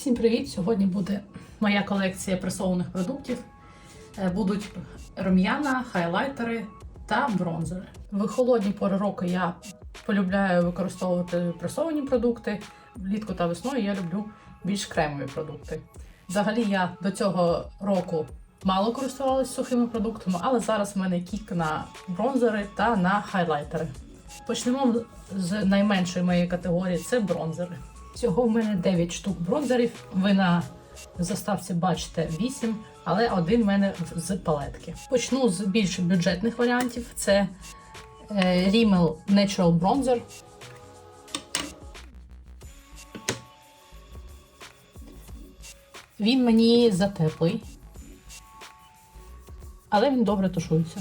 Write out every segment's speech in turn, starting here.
Всім привіт! Сьогодні буде моя колекція пресованих продуктів. Е, Будуть рум'яна, хайлайтери та бронзери. В холодні пори року я полюбляю використовувати пресовані продукти. Влітку та весною я люблю більш кремові продукти. Взагалі я до цього року мало користувалася сухими продуктами, але зараз в мене кік на бронзери та на хайлайтери. Почнемо з найменшої моєї категорії це бронзери. Всього в мене 9 штук бронзерів. Ви на заставці бачите 8, але один в мене з палетки. Почну з більш бюджетних варіантів. Це е, Rimmel Natural Bronzer. Він мені затеплий, але він добре тушується.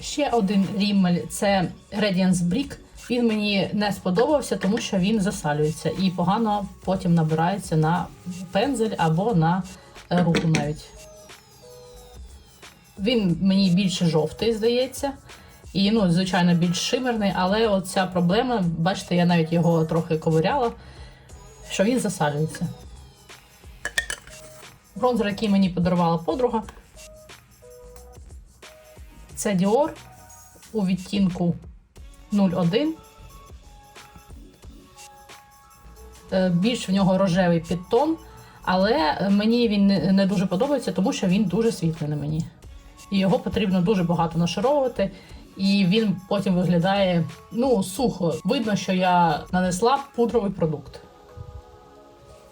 Ще один Rimmel це Radiance Brick. Він мені не сподобався, тому що він засалюється і погано потім набирається на пензель або на е, руку навіть. Він мені більше жовтий, здається. І, ну, звичайно, більш шимерний, але оця проблема, бачите, я навіть його трохи ковиряла, що він засалюється. Бронзер, який мені подарувала подруга, це Dior у відтінку 01. Е, Більш в нього рожевий підтон, але мені він не дуже подобається, тому що він дуже світлий на мені. І його потрібно дуже багато нашаровувати, і він потім виглядає ну, сухо. Видно, що я нанесла пудровий продукт.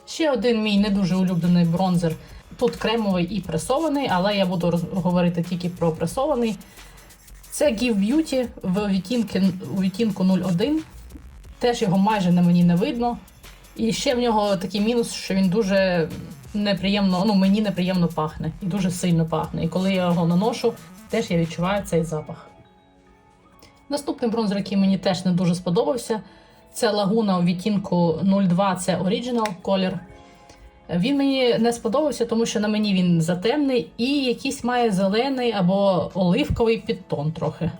Ще один мій не дуже улюблений бронзер. Тут кремовий і пресований, але я буду говорити тільки про пресований. Це Give Beauty в відтінки, у відтінку 01. Теж його майже на мені не видно. І ще в нього такий мінус, що він дуже неприємно, ну мені неприємно пахне і дуже сильно пахне. І коли я його наношу, теж я відчуваю цей запах. Наступний бронзер, який мені теж не дуже сподобався, це лагуна у відтінку 02, це Original колір. Він мені не сподобався, тому що на мені він затемний і якийсь має зелений або оливковий підтон трохи.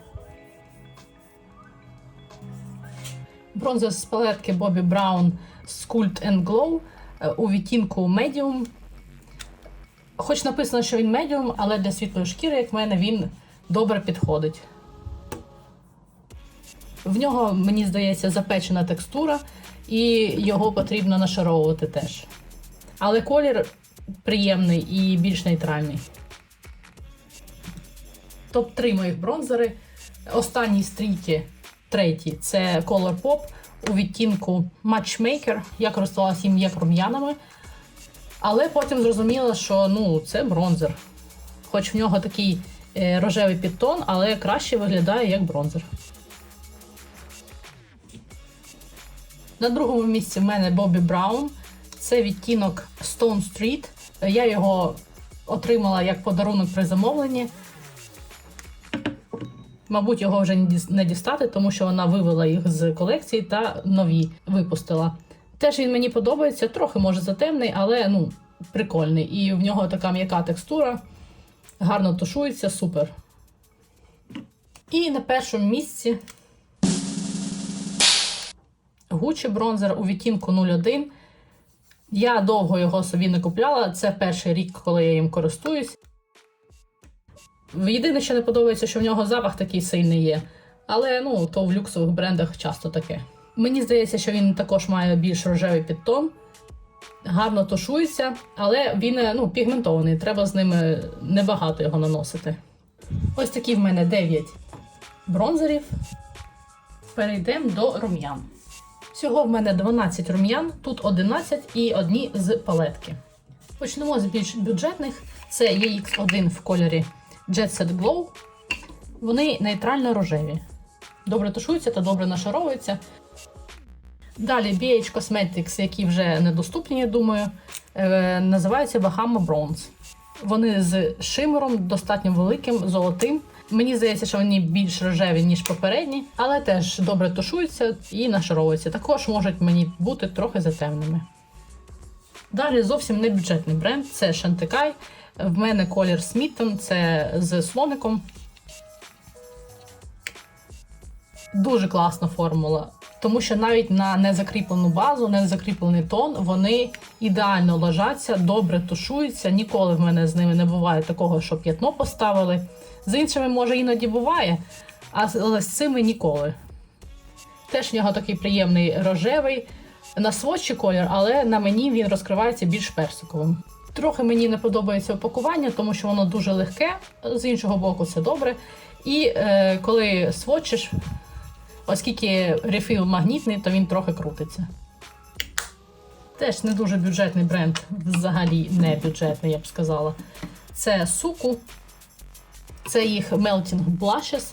Бронза з палетки Bobbi Brown Sculpt and Glow у відтінку Medium. Хоч написано, що він Medium, але для світлої шкіри, як в мене, він добре підходить. В нього, мені здається, запечена текстура, і його потрібно нашаровувати теж. Але колір приємний і більш нейтральний. Топ-3 моїх бронзери. Останній стрійки, третій це Color Pop у відтінку Matchmaker. Я користувалася їм як рум'янами. Але потім зрозуміла, що ну, це бронзер. Хоч в нього такий е, рожевий підтон, але краще виглядає як бронзер. На другому місці в мене Бобі Браун. Це відтінок Stone Street. Я його отримала як подарунок при замовленні. Мабуть, його вже не дістати, тому що вона вивела їх з колекції та нові випустила. Теж він мені подобається, трохи може затемний, але ну, прикольний. І в нього така м'яка текстура, гарно тушується, супер. І на першому місці Gucci бронзер у відтінку 01. Я довго його собі не купляла. Це перший рік, коли я їм користуюсь. Єдине, що не подобається, що в нього запах такий сильний є. Але ну, то в люксових брендах часто таке. Мені здається, що він також має більш рожевий підтон, гарно тушується, але він е, ну, пігментований, треба з ними небагато його наносити. Ось такі в мене 9 бронзерів. Перейдемо до рум'ян. Всього в мене 12 рум'ян, тут 11 і одні з палетки. Почнемо з більш бюджетних. Це EX1 в кольорі Jet Set Glow. Вони нейтрально рожеві. Добре тушуються та добре нашаровуються. Далі BH Cosmetics, які вже недоступні, я думаю, е, називаються Bahama Bronze. Вони з шимером, достатньо великим, золотим. Мені здається, що вони більш рожеві, ніж попередні, але теж добре тушуються і нашаровуються. Також можуть мені бути трохи затемними. Далі зовсім не бюджетний бренд це Шантикай. В мене колір Сміттон, це з слоником. Дуже класна формула. Тому що навіть на незакріплену базу, незакріплений тон, вони ідеально ложаться, добре тушуються. Ніколи в мене з ними не буває такого, що п'ятно поставили. З іншими, може, іноді буває, але з цими ніколи. Теж в нього такий приємний рожевий на сводчі колір, але на мені він розкривається більш персиковим. Трохи мені не подобається опакування, тому що воно дуже легке, з іншого боку, це добре. І е, коли сводчиш, оскільки рефіл магнітний, то він трохи крутиться. Теж не дуже бюджетний бренд, взагалі не бюджетний, я б сказала. Це суку, це їх Melting Blushes.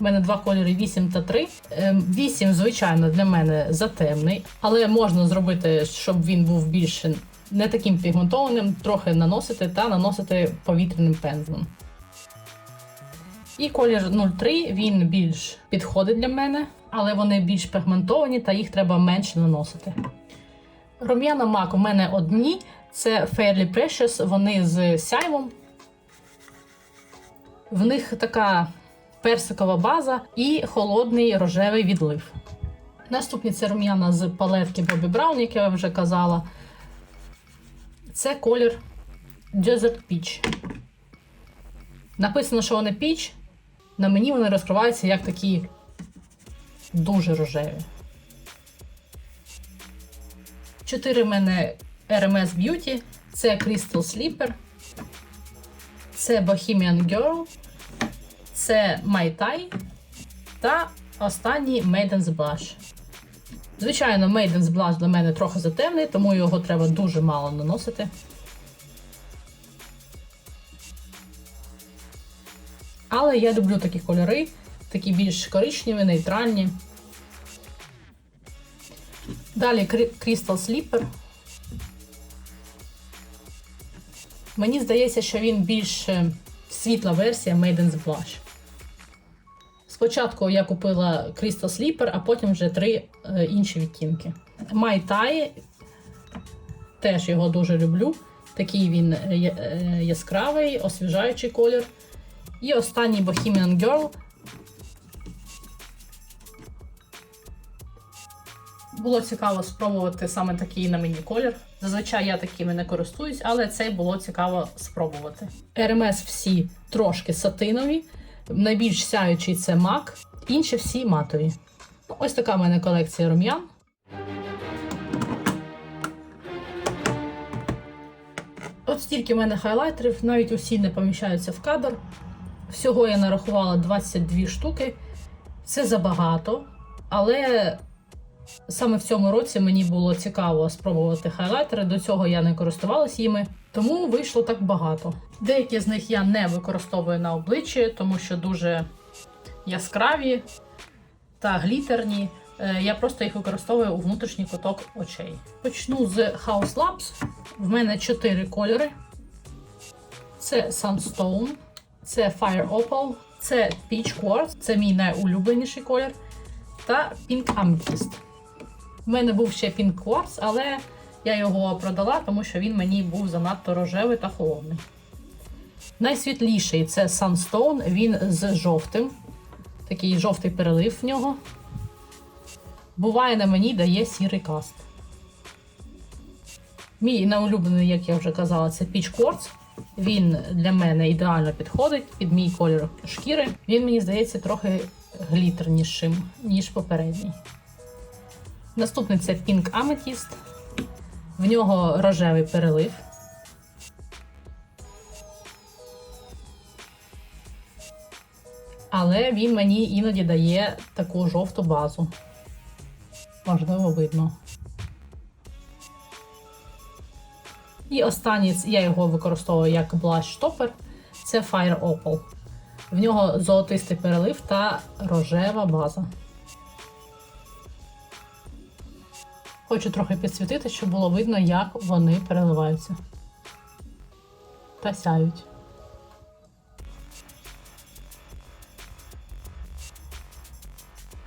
У мене два кольори 8 та 3. 8, звичайно, для мене затемний, але можна зробити, щоб він був більше не таким пігментованим, трохи наносити та наносити повітряним пензлем. І колір 03 він більш підходить для мене, але вони більш пігментовані та їх треба менше наносити. Рум'яна мак у мене одні. Це Fairly Precious, вони з сяйвом. В них така персикова база і холодний рожевий відлив. Наступні це рум'яна з палетки Bobbi Brown, як я вже казала. Це колір Desert Peach. Написано, що вони піч. На мені вони розкриваються як такі дуже рожеві. Чотири в мене RMS Beauty. Це Crystal Sleeper. Це Bohemian Girl. Це Mai Tai. Та останній Maiden's Blush. Звичайно, Maiden's Blush для мене трохи затемний, тому його треба дуже мало наносити. Але я люблю такі кольори, такі більш коричневі, нейтральні. Далі Crystal Sleeper. Мені здається, що він більш е, світла версія Maiden's Blush. Спочатку я купила Crystal Sleeper, а потім вже три е, інші відтінки. Mai Tai, теж його дуже люблю. Такий він е, яскравий, освіжаючий колір. І останній Bohemian Girl. Було цікаво спробувати саме такий на мені колір. Зазвичай я такими не користуюсь, але цей було цікаво спробувати. RMS всі трошки сатинові, найбільш сяючий це MAC, інші всі матові. Ось така в мене колекція рум'ян. От стільки в мене хайлайтерів, навіть усі не поміщаються в кадр. Всього я нарахувала 22 штуки. Це забагато, але саме в цьому році мені було цікаво спробувати хайлайтери. До цього я не користувалась їми, тому вийшло так багато. Деякі з них я не використовую на обличчі, тому що дуже яскраві та глітерні. Е, Я просто їх використовую у внутрішній куток очей. Почну з House Labs. В мене чотири кольори: це Sunstone, це Fire Opal, це Peach Quartz, це мій найулюбленіший колір, та Pink Amethyst. У мене був ще Pink Quartz, але я його продала, тому що він мені був занадто рожевий та холодний. Найсвітліший це Sunstone, він з жовтим. Такий жовтий перелив в нього. Буває на мені дає сірий каст. Мій найулюблений, як я вже казала, це Peach Quartz. Він для мене ідеально підходить під мій колір шкіри. Він мені здається трохи глітернішим, ніж попередній. Наступний це Pink Amethyst. В нього рожевий перелив. Але він мені іноді дає таку жовту базу. Можливо, видно. І останній, я його використовую як blush топер це Fire Opal. В нього золотистий перелив та рожева база. Хочу трохи підсвітити, щоб було видно, як вони переливаються. Та сяють.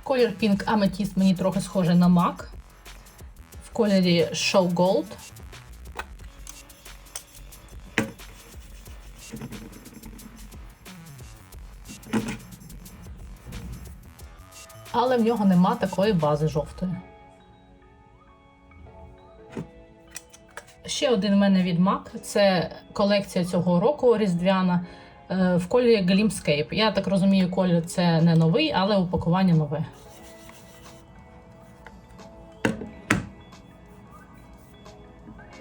Колір Pink Amethyst мені трохи схожий на MAC. В кольорі Show Gold. Але в нього нема такої бази жовтої. Ще один в мене від MAC. Це колекція цього року різдвяна е, в кольорі Glimscape. Я так розумію, колір це не новий, але упакування нове.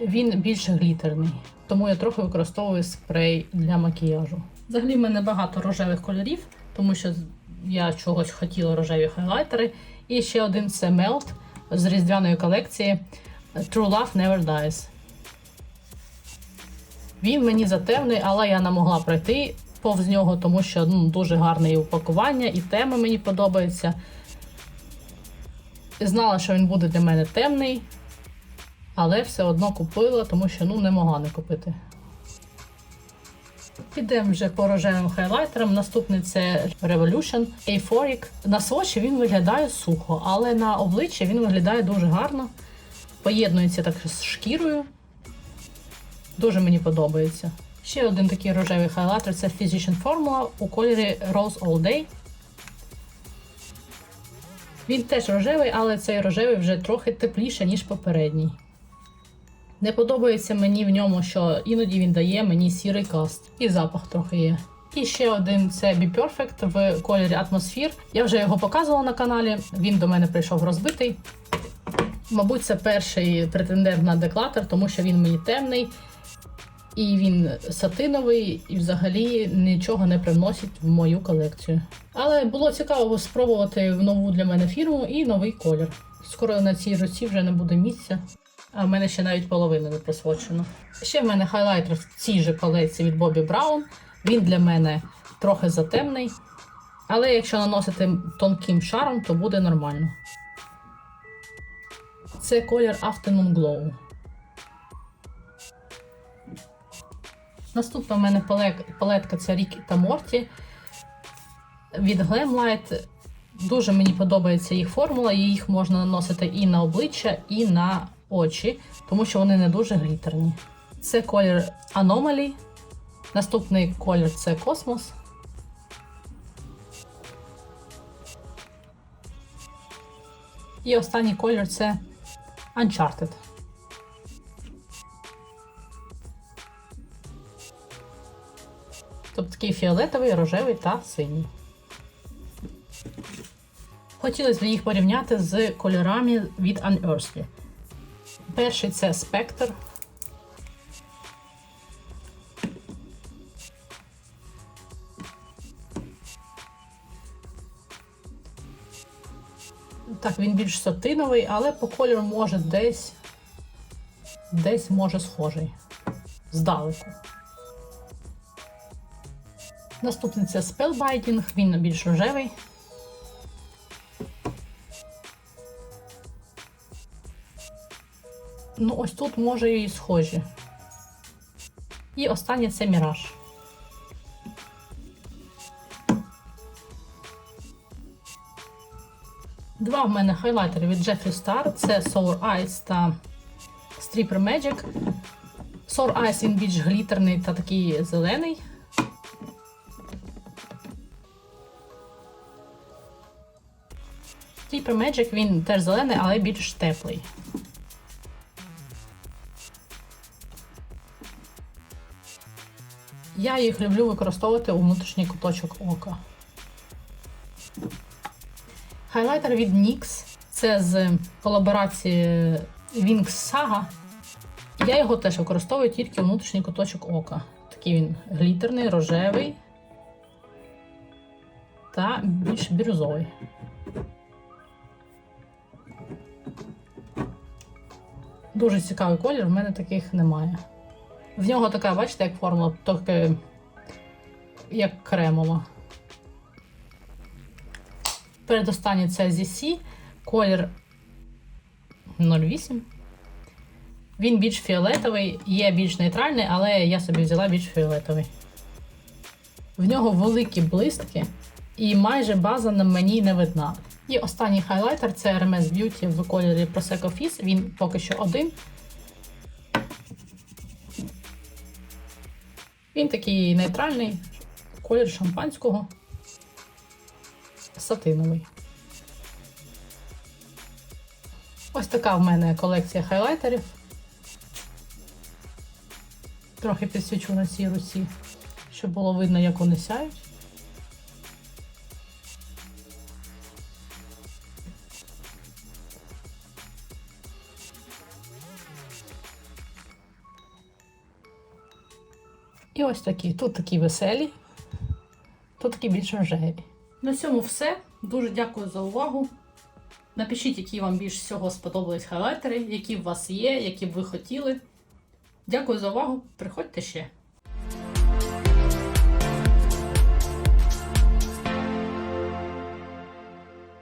Він більш глітерний, тому я трохи використовую спрей для макіяжу. Взагалі в мене багато рожевих кольорів, тому що я чогось хотіла рожеві хайлайтери. І ще один це Melt з різдвяної колекції True Love Never Dies. Він мені затемний, але я не могла пройти повз нього, тому що ну, дуже гарне і упакування, і тема мені подобається. Знала, що він буде для мене темний, але все одно купила, тому що ну, не могла не купити. Підемо вже по рожевим хайлайтерам. Наступний це Revolution Euphoric. На свочі він виглядає сухо, але на обличчі він виглядає дуже гарно. Поєднується так з шкірою. Дуже мені подобається. Ще один такий рожевий хайлайтер це Physician Formula у кольорі Rose All Day. Він теж рожевий, але цей рожевий вже трохи тепліше, ніж попередній. Не подобається мені в ньому, що іноді він дає мені сірий каст. І запах трохи є. І ще один це Be Perfect в кольорі Atmosphere. Я вже його показувала на каналі. Він до мене прийшов розбитий. Мабуть, це перший претендент на деклатор, тому що він мені темний. І він сатиновий, і взагалі нічого не привносить в мою колекцію. Але було цікаво спробувати нову для мене фірму і новий колір. Скоро на цій руці вже не буде місця. А в мене ще навіть половина не просвочена. Ще в мене хайлайтер в цій же колекції від Бобі Браун. Він для мене трохи затемний. Але якщо наносити тонким шаром, то буде нормально. Це колір Afternoon Glow. Наступна в мене палетка це Рік та Морті від Glamlight. Дуже мені подобається їх формула. Їх можна наносити і на обличчя, і на очі, тому що вони не дуже глітерні. Це колір Anomaly. Наступний колір це Космос. І останній колір це Uncharted. Тобто такий фіолетовий, рожевий та синій. Хотілося б їх порівняти з кольорами від Unearthly. Перший це Spectre. Так, він більш сатиновий, але по кольору може десь десь може схожий. Здалеку. Наступний це Spellbinding, він більш рожевий. Ну, ось тут може і схожі. І останнє це Міраж. Два в мене хайлайтери від Jeffree Star. Це Sour Eyes та Stripper Magic. Sour Eyes він більш глітерний та такий зелений. Stripper Magic він теж зелений, але більш теплий. Я їх люблю використовувати у внутрішній куточок ока. Хайлайтер від NYX. Це з колаборації Wings Saga. Я його теж використовую тільки у внутрішній куточок ока. Такий він глітерний, рожевий та більш бірюзовий. Дуже цікавий колір, в мене таких немає. В нього така, бачите, як формула, тільки як кремова. Передостанній це ZC, колір 08. Він більш фіолетовий, є більш нейтральний, але я собі взяла більш фіолетовий. В нього великі блистки, і майже база на мені не видна. І останній хайлайтер це RMS Beauty в кольорі Prosecco Fizz. Він поки що один. Він такий нейтральний, колір шампанського, сатиновий. Ось така в мене колекція хайлайтерів. Трохи підсвічу на цій русі, щоб було видно, як вони сяють. І ось такі. Тут такі веселі, тут такі більш рожеві. На цьому все. Дуже дякую за увагу. Напишіть, які вам більш всього сподобались хайлайтери, які в вас є, які б ви хотіли. Дякую за увагу. Приходьте ще.